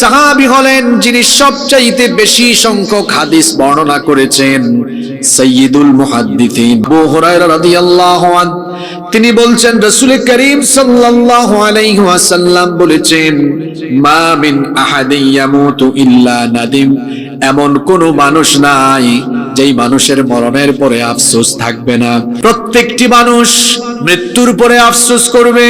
সাহাবী হলেন যিনি সবচাইতে বেশি সংখ্যক হাদিস বর্ণনা করেছেন সৈয়দুল মুহাদ্দিসিন। আবু হুরায়রা রাদিয়াল্লাহু আনহু তিনি বলছেন, রাসূল করিম সাল্লাল্লাহু আলাইহি ওয়াসাল্লাম বলেছেন, মা মিন আহাদিন ইয়ামুতু ইল্লা নাদিম। এমন কোন মানুষ নাই যেই মানুষের মরণের পরে আফসোস থাকবে না। প্রত্যেকটি মানুষ মৃত্যুর পরে আফসোস করবে।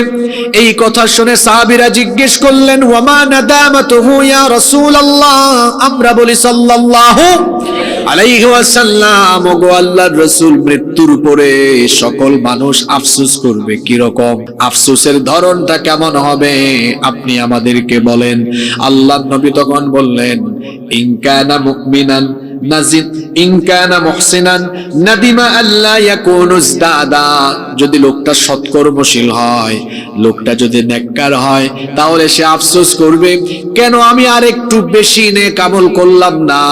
এই কথা শুনে সাহাবীরা জিজ্ঞেস করলেন, ওয়ামা নাদামাতুহু ইয়া রাসূলুল্লাহ? আমরা বলি, সাল্লাল্লাহু আলাইহি ওয়াসাল্লাম। ওগো আল্লাহর রাসূল, মৃত্যুর পরে সকল মানুষ আফসোস করবে। কি রকম? আফসোসের ধরনটা কেমন হবে? আপনি আমাদেরকে বলেন। আল্লাহ নবী তখন বললেন ইনকানা মুমিনান নাজিদ ইনকানা মুহসিনান নাদিমা আল্লাহ ইয়াকুনু ইজদাদা যদি লোকটা সৎকর্মশীল হয়, লোকটা যদি নেককার হয়, তাহলে সে আফসোস করবে, কেন আমি আর একটু বেশি নেক আমল করলাম না?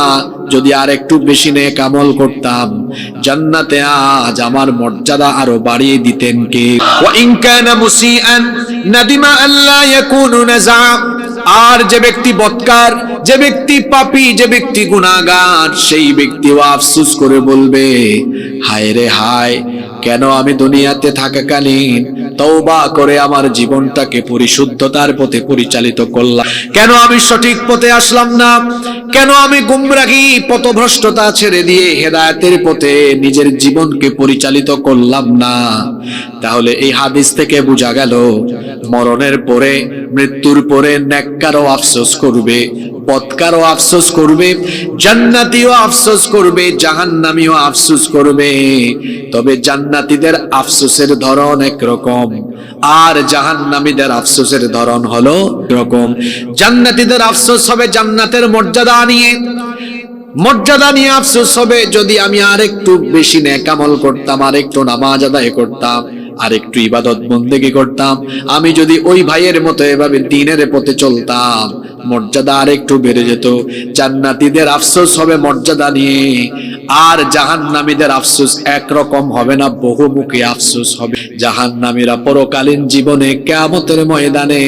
যদি আর একটু বেশি নেক আমল করতাম, জান্নাতে আজ আমার মর্যাদা আরও বাড়িয়ে দিতেন কে? ওয়া ইন কানা মুসিআন নাদিমা আল্লাহ ইয়াকুনু নাজা আর যে ব্যক্তি বৎকার যে ব্যক্তি পাপী, যে ব্যক্তি গুনাহগার, সেই ব্যক্তিও আফসোস করে বলবে, হায় রে হায়, কেন আমি দুনিয়াতে থাকাকালীন তওবা করে আমার জীবনটাকে পরিশুদ্ধতার পথে পরিচালিত করলাম? কেন আমি সঠিক পথে আসলাম না? কেন আমি গুমরাহি পথভ্রষ্টতা ছেড়ে দিয়ে হেদায়েতের পথে নিজের জীবনকে পরিচালিত করলাম না? তাহলে এই হাদিস থেকে বোঝা গেল, মরণের পরে, মৃত্যুর পরে নেককারও আফসোস করবে বৎকারও আফসোস করবে, জান্নাতিও আফসোস করবে, জাহান্নামীও আফসোস করবে। তবে জান্নাতীদের আফসোসের ধরন একরকম, আর জাহান্নামীদের আফসোসের ধরন হলো এরকম। জান্নাতীদের আফসোস হবে জান্নাতের মর্যাদা নিয়ে। মর্যাদা নিয়ে আফসোস হবে যদি আমি আর একটু বেশি নেকামল করতাম আর একটু নামাজ আদায় করতাম। আর একটু ইবাদত বন্দেগি করতাম। আমি যদি ওই ভাইয়ের মতো এভাবে দিনের পথে চলতাম, মর্যাদা আর একটু বেড়ে যেত। জান্নাতীদের আফসোস হবে মর্যাদা নিয়ে, আর জাহান্নামীদের আফসোস একরকম হবে না, বহুমুখী আফসোস হবে। জাহান্নামীরা পরকালীন জীবনে কেয়ামতের ময়দানে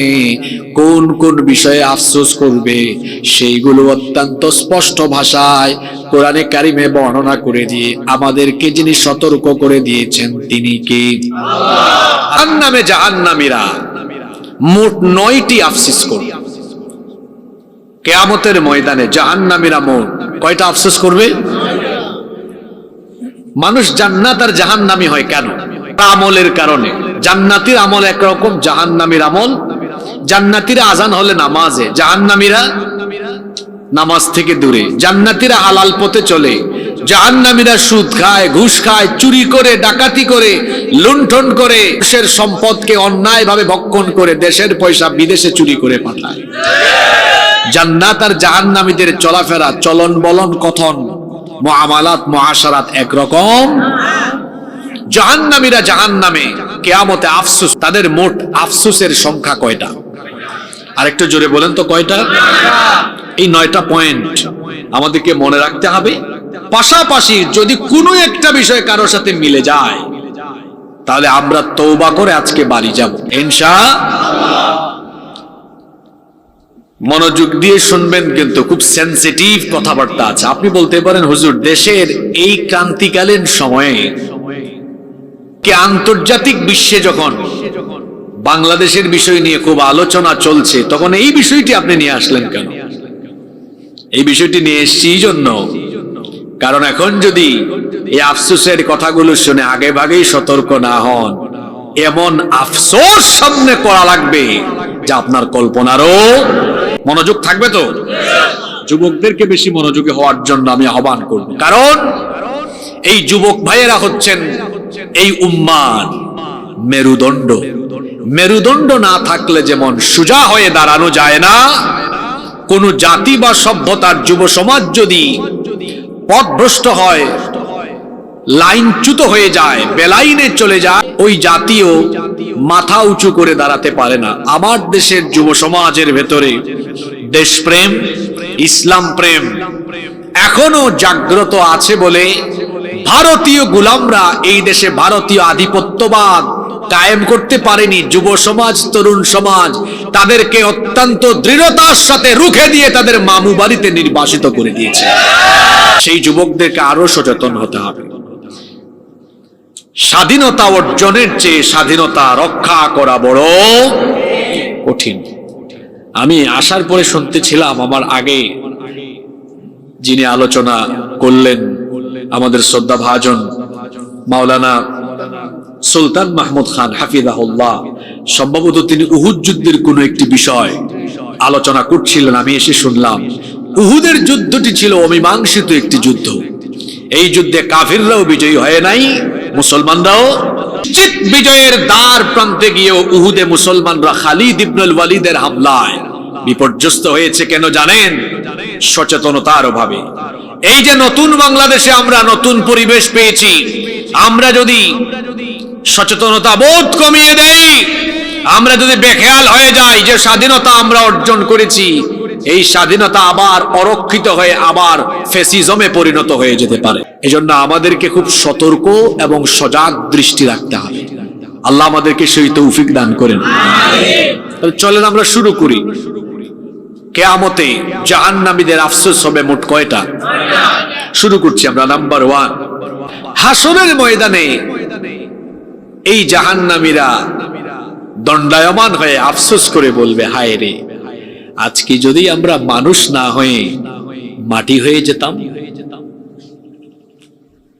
কোন কোন বিষয়ে আফসোস করবে, সেইগুলো অত্যন্ত স্পষ্ট ভাষায় কোরআনে কারিমে বর্ণনা করে দিয়ে আমাদেরকে যিনি সতর্ক করে দিয়েছেন, তিনি কি? জাহান্নামে জাহান্নামীরা। মোট নয়টি আফসোস করবে। কেয়ামতের ময়দানে জাহান্নামীরা মোট কয়টা আফসোস করবে? মানুষ জান্নাত আর জাহান্নামী হয় কেন? আমলের কারণে। জান্নাতির আমল একরকম, জাহান্নামীর আমল। জান্নাতিরা আজান হলে নামাজে। জাহান্নামীরা নামাজ থেকে দূরে। জান্নাতিরা হালাল পথে চলে। জাহান্নামীরা সুদ খায়, ঘুষ খায়, চুরি করে, ডাকাতি করে, লুণ্ঠন করে। দেশের সম্পদকে অন্যায়ভাবে ভক্ষণ করে দেশের পয়সা বিদেশে চুরি করে পাঠায়। জান্নাত আর জাহান্নামীদের চলাফেরা চলন বলন কথন মুআমালাত মুআশারাত একরকম। জাহান্নামীরা জাহান্নামে, কেয়ামতে আফসুস, তাদের মোট আফসুসের সংখ্যা কয়টা? আরেকটু জোরে বলেন তো কয়টা? এই নয়টা পয়েন্ট আমাদেরকে মনে রাখতে হবে। পাশাপাশি যদি কোনো একটা বিষয় কারোর সাথে মিলে যায়, তাহলে আমরা তৌবা করে আজকে বাড়ি যাব। ইনশা মনোযোগ দিয়ে শুনবেন কিন্তু খুব সেন্সিটিভ কথাবার্তা আছে। আপনি বলতে পারেন, হুজুর, দেশের এই ক্রান্তিকালীন সময়ে কে আন্তর্জাতিক বিশ্বে যখন বাংলাদেশের বিষয় নিয়ে খুব আলোচনা চলছে, তখন এই বিষয়টি আপনি নিয়ে আসলেন কেন? এই বিষয়টি নিয়ে এসছি জন্য। কারণ এখন যদি এই আফসোসের কথাগুলো শুনে আগে ভাগেই সতর্ক না হন, এমন আফসোস সামনে করা লাগবে যা আপনার কল্পনারও মনোযোগ থাকবে তো? যুবকদেরকে বেশি মনোযোগী হওয়ার জন্য আমি আহ্বান করব। কারণ এই যুবক ভাইয়েরা হচ্ছেন এই উম্মান মেরুদণ্ড। মেরুদণ্ড না থাকলে যেমন সুজা হয়ে দাঁড়ানো যায় না, কোন জাতি বা সভ্যতার যুব সমাজ যদি পথভ্রষ্ট হয়, লাইনচ্যুত হয়ে যায়, বেলাইনে চলে যায়, ওই জাতীয় মাথা উঁচু করে দাঁড়াতে পারে না। আমার দেশের যুব সমাজের ভেতরে দেশপ্রেম, ইসলাম প্রেম এখনও জাগ্রত আছে বলে ভারতীয় গোলামরা এই দেশে ভারতীয় আধিপত্যবাদ কায়েম করতে পারেনি যুব সমাজ, তরুণ সমাজ। তাদেরকে অত্যন্ত দৃঢ়তার সাথে রুখে দিয়ে তাদের মামু বাড়িতে নির্বাসিত করে দিয়েছে। সেই যুবকদেরকে আরও সচেতন হতে হবে। স্বাধীনতা অর্জনের চেয়ে স্বাধীনতা রক্ষা করা বড় কঠিন। আমি আসার পরে শুনতেছিলাম আমার আগে যিনি আলোচনা করলেন আমাদের শ্রদ্ধা ভাজন মাওলানা সুলতান মাহমুদ খান হাফিজাহুল্লাহ। সম্ভবত তিনি উহুদ যুদ্ধের কোন একটি বিষয় আলোচনা করছিলেন, আমি এসে শুনলাম। উহুদের যুদ্ধটি ছিল অমীমাংসিত একটি যুদ্ধ। এই যুদ্ধে কাফিররাও বিজয়ী হয় নাই, মুসলমানরাও। বিজয়ের দ্বার প্রান্তে গিয়েও উহুদে মুসলমানরা খালিদ ইবনুল ওয়ালিদের হামলায় বিপর্যস্ত হয়েছে কেন জানেন? সচেতনতার অভাবে। এই যে নতুন বাংলাদেশে আমরা নতুন পরিবেশ পেয়েছি, আমরা যদি সচেতনতা বোধ কমিয়ে দেই, আমরা যদি বেখেয়াল হয়ে যাই যে স্বাধীনতা আমরা অর্জন করেছি, এই স্বাধীনতা আবার অরক্ষিত হয়ে আবার ফেসিজমে পরিণত হয়ে যেতে পারে। এজন্য আমাদেরকে খুব সতর্ক এবং সজাগ দৃষ্টি রাখতে হবে। আল্লাহ আমাদেরকে সেই তৌফিক দান করেন। চলেন আমরা শুরু করি। কেয়ামতে জাহান্নামীদের আফসোস হবে মোট কয়টা? শুরু করছি আমরা নাম্বার ওয়ান হাসনের ময়দানে এই জাহান্নামীরা দণ্ডায়মান হয়ে আফসোস করে বলবে, হায় রে, আজকে যদি আমরা মানুষ না হয়ে মাটি হয়ে যেতাম?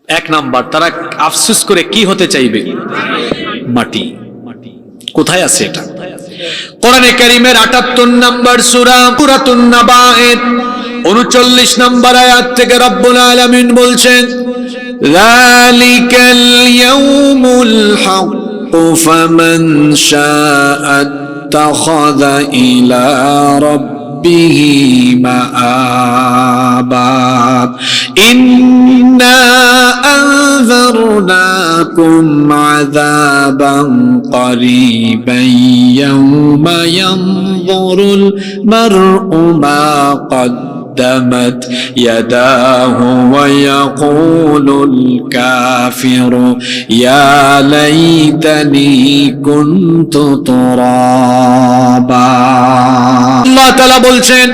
এক নাম্বার, তারা আফসোস করে কি হতে চাইবে? মাটি। কোথায় আছে এটা? কোরআনে কারিমের আটাত্তর নাম্বার সুরা পুরাতুন নাবায়েত উনচল্লিশ নাম্বার আয়াত থেকে রব্বুল আলামিন বলছেন ذلك اليوم الحق فمن شاء اتخذ إلى ربه مآبا إنا أنذرناكم عذابا قريبا يوم ينظر المرء ما قدمت يداه ويقول الكافر يا ليتني كنت ترابا الله تعالى বলছেন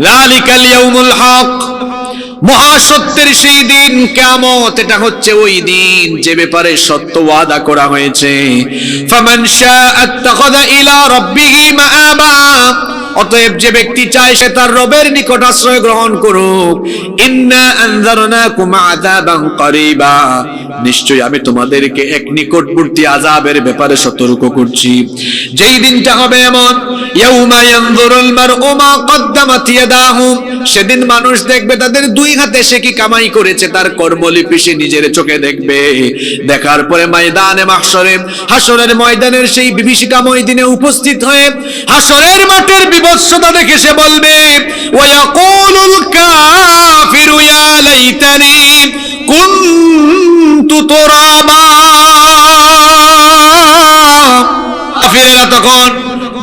ذلك اليوم الحق মহাসত্যের সেই দিন কেমত এটা হচ্ছে ওই দিন যে ব্যাপারে সত্য ওয়াদা করা হয়েছে ফামান শাআ ইলা রাব্বিহি মাআবা অতএব যে ব্যক্তি চায় সে তার রবের নিকট আশ্রয় গ্রহণ করুক। ইন্না আনজারনাকুম আযাবান করিবা। নিশ্চয় আমি তোমাদেরকে এক নিকটবর্তী আযাবের ব্যাপারে সতর্ক করছি। যেই দিনটা হবে এমন, ইয়াউমা ইয়ানজুরুল মারউ মা কদ্দামাত ইয়াদাহু। সেদিন মানুষ দেখবে তাদের দুই হাতে সে কি কামাই করেছে, তার কর্মলিপি সে নিজের চোখে দেখবে। দেখার পরে ময়দানে মাহশরে হাসরের ময়দানের সেই বিভীষিকাময় দিনে উপস্থিত হয়ে হাসরের মাঠের বিভৎসতা দেখে সে বলবে কাফিরেরা তখন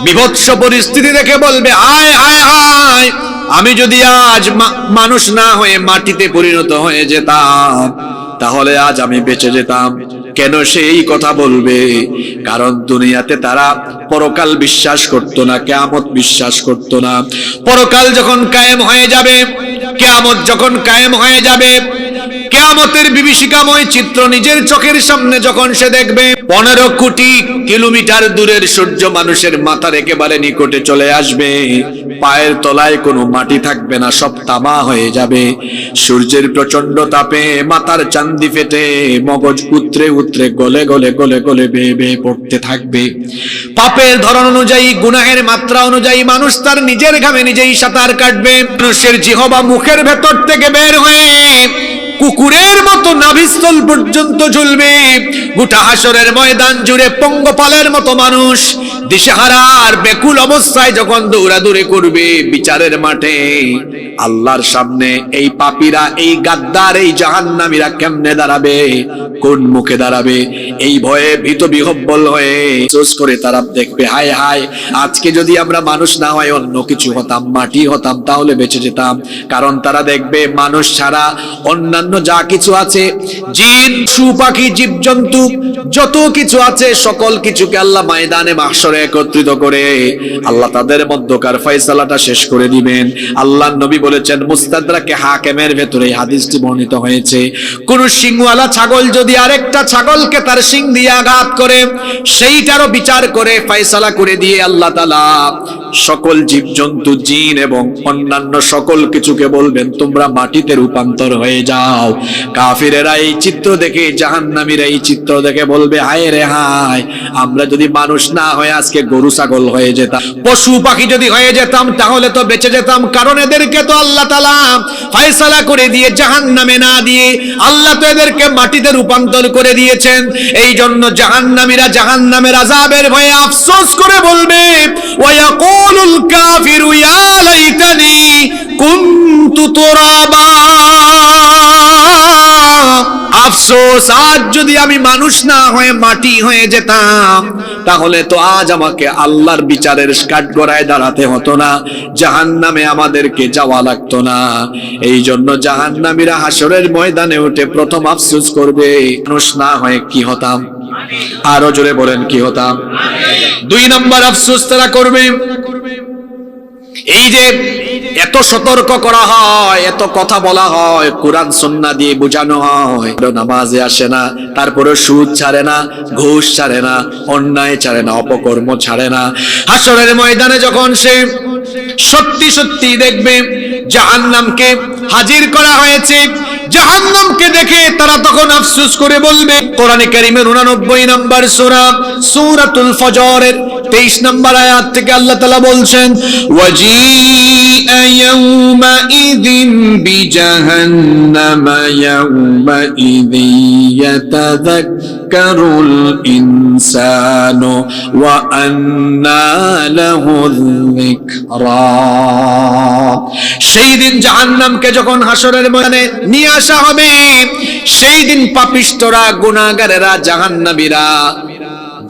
বিভৎস পরিস্থিতি দেখে বলবে হায় হায় হায় আমি যদি আজ মানুষ না হয়ে মাটিতে পরিণত হয়ে যেতাম, তাহলে আজ আমি বেঁচে যেতাম। কেন সে এই কথা বলবে? কারণ দুনিয়াতে তারা পরকাল বিশ্বাস করত না, কেয়ামত বিশ্বাস করত না। পরকাল যখন কায়েম হয়ে যাবে, কেয়ামত যখন কায়েম হয়ে যাবে, কেয়ামতের বিভীষিকাময় চিত্র নিজের চোখের সামনে যখন সে দেখবে, পনেরো কোটি কিলোমিটার দূরের সূর্য মানুষের মাথার একেবারে নিকটে চলে আসবে। পায়ের তলায় কোনো মাটি থাকবে না, সব তামা হয়ে যাবে। সূর্যের প্রচণ্ড তাপে মাথার চান্দি ফেটে, মগজ উতরে উতরে গলে গলে গলে গলে বেয়ে বেয়ে পড়তে থাকবে। পাপের ধরন অনুযায়ী, গুনাহের মাত্রা অনুযায়ী মানুষ তার নিজের ঘামে নিজেই সাঁতার কাটবে। মানুষের জিহবা মুখের ভেতর থেকে বের হয়ে কুকুরের মতো নাভিস্থল পর্যন্ত ঝুলবে। গোটা হাসরের ময়দান জুড়ে পঙ্গপালের মতো মানুষ দিশেহারার বেকুল অবস্থায় যখন দৌড়াদৌড়ি করবে বিচারের মাঠে, আল্লাহর সামনে এই পাপীরা, এই গাদ্দার, এই জাহান্নামীরা কেমনে দাঁড়াবে? কোন মুখে দাঁড়াবে? এই ভয়ে ভীত বিহব্বল হয়ে চোস করে তারা দেখবে, হায় হায়, আজকে যদি আমরা মানুষ না হয়, অন্য কিছু হতাম, মাটি হতাম, তাহলে বেঁচে যেতাম। কারণ তারা দেখবে, মানুষ ছাড়া অন্যান্য যা কিছু আছে, জিন, সুপাখি পাখি জীবজন্তু, যত কিছু আছে, সকল কিছুকে আল্লাহ ময়দানে মাহশরে একত্রিত করে আল্লাহ তাদের মধ্যকার ফয়সালাটা শেষ করে দিবেন। আল্লাহ নবী বলেছেন, মুস্তাদরাকে হাকেমের ভেতরে হাদিসটি বর্ণিত হয়েছে। কোন সিংওয়ালা ছাগল যদি আরেকটা ছাগলকে তার সিং দিয়ে আঘাত করে, সেইটারও বিচার করে, ফয়সালা করে দিয়ে আল্লাহ তালা সকল জীবজন্তু, জিন এবং অন্যান্য সকল কিছুকে বলবেন, তোমরা মাটিতে রূপান্তর হয়ে যাও। কাফিরেরা এই চিত্র দেখে, জাহান্নামীরা এই চিত্র দেখে বলবে, হায় রে হায়, আমরা যদি মানুষ না হয়ে আজকে গরু ছাগল হয়ে যেতাম, পশু পাখি যদি হয়ে যেতাম, তাহলে তো বেঁচে যেতাম। কারণ এদেরকে তো আল্লাহ তালা ফয়সালা করে দিয়ে জাহান্নামে না দিয়ে আল্লাহ তো এদেরকে মাটিতে রূপান্তর করে দিয়েছেন। এই জন্য জাহান্নামীরা জাহান্নামের আজাবের ভয়ে আফসোস করে বলবে ওয়াকুলুল কাফিরু ইয়া লাইতানি কুনতু তুরাবা আফসোস, আজ যদি আমি মানুষ না হয়ে মাটি হয়ে যেতাম তাহলে তো আজ আমাকে আল্লাহর বিচারের কাঠগড়ায় দাঁড়াতে হতো না, জাহান্নামে আমাদেরকে যাওয়া লাগতো না। এই জন্য জাহান্নামীরা হাসরের ময়দানে উঠে প্রথম আফসুস করবে, মানুষ না হয়ে কি হতাম? আরও জোরে বলেন, কি হতাম? দুই নম্বর আফসুস তারা করবে। এই যে এত সতর্ক করা হয়, এত কথা বলা হয়, কোরআন সন্না দিয়ে বোঝানো হয়। নামাজে আসে না তারপরে সুদ ছাড়ে না, ঘুষ ছাড়ে না, অন্যায় ছাড়ে না, অপকর্ম ছাড়ে না। হাসরের ময়দানে যখন সে সত্যি সত্যি দেখবে জাহান্নামকে হাজির করা হয়েছে জাহান্নামকে দেখে তারা তখন আফসোস করে বলবে, কোরআনে কারিমের 89 নম্বর সূরা, সূরাতুল ফজরের 23 নম্বর আয়াত থেকে আল্লাহ তাআলা বলছেন, ওয়াজিআ ইয়াউমাইযিন বিজাহান্নাম ইয়াউমাইযিন ইয়াতাযাক্কারুল ইনসানু الإنسان আন্না له الذكرى সেই দিন জাহান্নামকে যখন হাসরের ময়দানে নিয়ে আসা হবে, সেই দিন পাপিষ্টরা গুণাগারেরা জাহান্নামীরা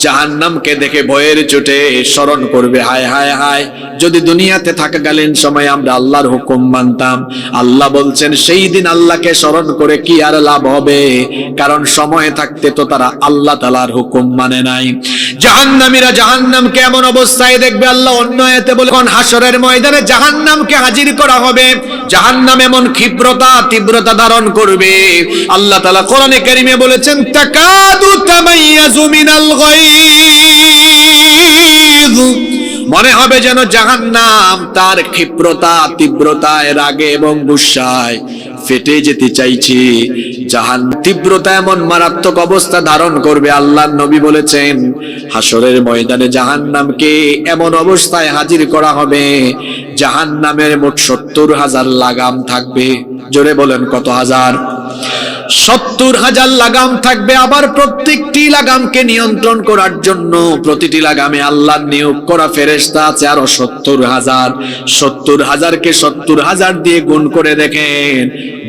জাহান্নামকে দেখে ভয়ের চোটে স্মরণ করবে। হায় হায় হায়। যদি দুনিয়াতে থাকাকালীন সময় আমরা আল্লাহর হুকুম মানতাম, আল্লাহ বলছেন, সেই দিন আল্লাহকে স্মরণ করে কি আর লাভ হবে? কারণ সময় থাকতে তো তারা আল্লাহ তালার হুকুম মানে নাই। জাহান্নামীরা জাহান্নামকে এমন অবস্থায় দেখবে, আল্লাহ অন্য এতে বলে কোন হাসরের ময়দানে জাহান্নামকে হাজির করা হবে। জাহান্নাম এমন ক্ষিপ্রতা, তীব্রতা ধারণ করবে। আল্লাহ তালা কোরআনে কারিমে বলেছেন, তাকাদু মনে হবে যেন জাহান্নাম তার ক্ষিপ্রতা, তীব্রতায় রাগে এবং গুসায় ফেটে যেতে চাইছে। জাহান তীব্রতা এমন মারাত্মক অবস্থা ধারণ করবে আল্লাহ নবী বলেছেন হাসরের ময়দানে জাহান্নামকে এমন অবস্থায় হাজির করা হবে, জাহান্নামের মোট সত্তর হাজার লাগাম থাকবে। জোরে বলেন কত হাজার? সত্তর হাজার লাগাম থাকবে, আবার প্রত্যেকটি লাগামকে নিয়ন্ত্রণ করার জন্য প্রতিটি লাগামে আল্লাহ নিয়োগ করা ফেরেস্তা আছে আরও সত্তর হাজার। সত্তর হাজারকে সত্তর হাজার দিয়ে গুণ করে দেখেন,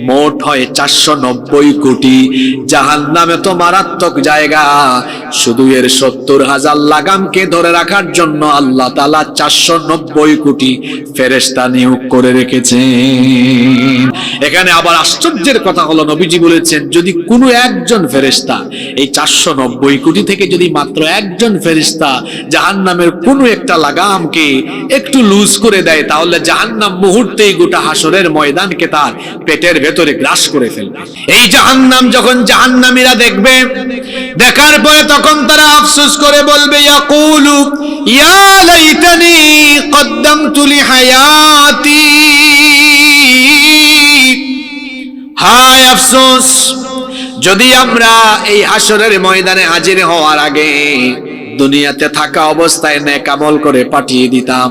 মোট হয় চারশো নব্বই কোটি। জাহান নামে তো মারাত্মক জায়গা। শুধু এর সত্তর হাজার লাগামকে ধরে রাখার জন্য আল্লাহ তালা চারশো নব্বই কোটি ফেরেস্তা নিয়োগ করে রেখেছেন। এখানে আবার আশ্চর্যের কথা হলো, নবীজি বলেছেন, যদি কোনো একজন ফেরেস্তা এই চারশো নব্বই কোটি থেকে যদি মাত্র একজন ফেরিস্তা জাহান নামের কোনো একটা লাগামকে একটু লুজ করে দেয়, তাহলে জাহান্নাম মুহূর্তেই গোটা হাসরের ময়দানকে তার পেটের ভেতরে গ্রাস করে ফেলবে। এই জাহান্নাম যখন জাহান্নামীরা দেখবে, দেখার পরে তখন তারা আফসোস করে বলবে, ইয়াকুলু, ইয়া লাইতানি হায় আফসোস, যদি আমরা এই হাসরের ময়দানে হাজির হওয়ার আগে দুনিয়াতে থাকা অবস্থায় নেক আমল করে পাঠিয়ে দিতাম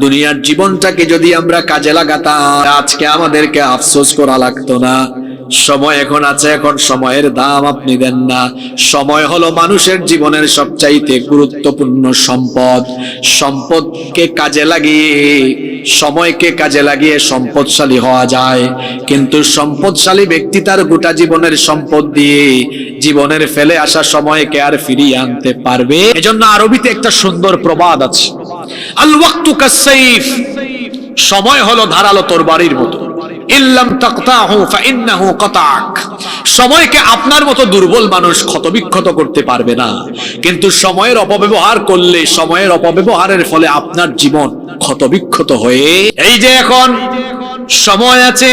দুনিয়ার জীবনটাকে যদি আমরা কাজে লাগাতাম, আজকে আমাদেরকে আফসোস করা লাগতো না। সময় এখন আছে, এখন সময়ের দাম আপনি দেন না। সময় হলো মানুষের জীবনের সবচাইতে গুরুত্বপূর্ণ সম্পদ। সম্পদকে কাজে লাগিয়ে, সময়কে কাজে লাগিয়ে সম্পদশালী হওয়া যায়। কিন্তু সম্পদশালী ব্যক্তি তার গোটা জীবনের সম্পদ দিয়ে জীবনের ফেলে আসা সময়কে আর ফিরিয়ে আনতে পারবে? এজন্য আরবিতে একটা সুন্দর প্রবাদ আছে। সময় হলো ধারালো মতো। তাকতাহু ফাইন্নাহু কাতাক। সময়কে আপনার মতো দুর্বল মানুষ ক্ষতবিক্ষত করতে পারবে না। কিন্তু সময়ের অপব্যবহার করলে সময়ের অপব্যবহারের ফলে আপনার জীবন ক্ষতবিক্ষত হয়ে এই যে এখন সময় আছে,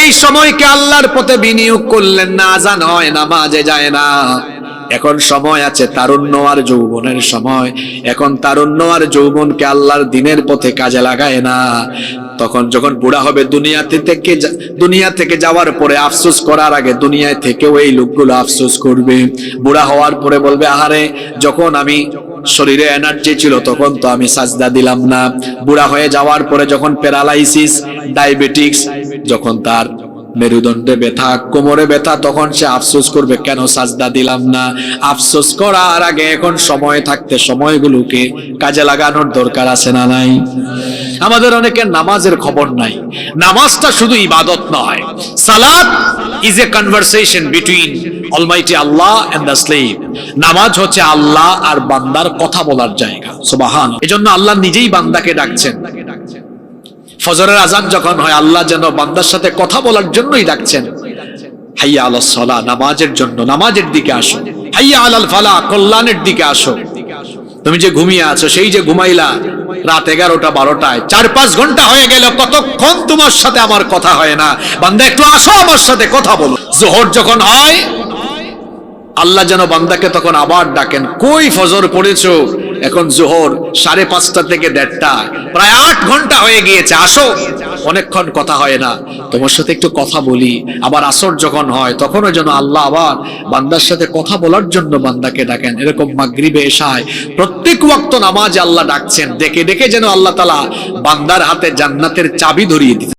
এই সময়কে আল্লাহর পথে বিনিয়োগ করলেন না, আজান হয়, নামাজে যায় না। এখন সময় আছে তারুণ্য আর যৌবনের সময়। এখন তারুণ্য আর যৌবনকে আল্লাহর দিনের পথে কাজে লাগায় না। তখন যখন বুড়া হবে দুনিয়াতে থেকে দুনিয়া থেকে যাওয়ার পরে আফসোস করার আগে দুনিয়ায় থেকেও এই লোকগুলো আফসোস করবে। বুড়া হওয়ার পরে বলবে, আহারে, যখন আমি শরীরে এনার্জি ছিল তখন তো আমি সাজদা দিলাম না। বুড়া হয়ে যাওয়ার পরে যখন প্যারালাইসিস ডায়াবেটিক্স যখন তার মেরুদণ্ডে ব্যথা, কোমরে ব্যথা, তখন সে আফসোস করবে, কেন সাজদা দিলাম না? আফসোস করার আগে এখন সময় থাকতে সময়গুলোকে কাজে লাগানোর দরকার আছে না নাই? আমাদের অনেকের নামাজের খবর নাই। নামাজটা শুধু ইবাদত নয়। সালাত is a conversation between almighty Allah and the slave নামাজ হচ্ছে আল্লাহ আর বান্দার কথা বলার জায়গা। সুবাহান এজন্য আল্লাহ নিজেই বান্দাকে ডাকছেন। ফজরের আজান যখন হয়, আল্লাহ যেন বান্দার সাথে কথা বলার জন্যই ডাকছেন। হাইয়া আলাল সলা, নামাজের জন্য, নামাজের দিকে আসো। হাইয়া আলাল ফালা, কল্যাণের দিকে আসো। তুমি যে ঘুমিয়ে আছো, সেই যে ঘুমাইলা, রাত এগারোটা, বারোটায়, চার পাঁচ ঘণ্টা হয়ে গেল কতক্ষণ তোমার সাথে আমার কথা হয় না। বান্দা, একটু আসো আমার সাথে কথা বলো। জোহর যখন হয় আল্লাহ যেন বান্দাকে তখন আবার ডাকেন, কই ফজর পড়েছো? এখন জোহর সাড়ে পাঁচটা থেকে দেড়টা, প্রায় আট ঘণ্টা হয়ে গিয়েছে, আসো। অনেকক্ষণ কথা হয় না। তোমার সাথে একটু কথা বলি, আবার আসর যখন হয়, তখনও যেন আল্লাহ আবার বান্দার সাথে কথা বলার জন্য বান্দাকে ডাকেন। এরকম মাগরিবে এসায় প্রত্যেক ওয়াক্ত নামাজ আল্লাহ ডাকছেন। ডেকে ডেকে যেন আল্লাহ তালা বান্দার হাতে জান্নাতের চাবি ধরিয়ে দিতে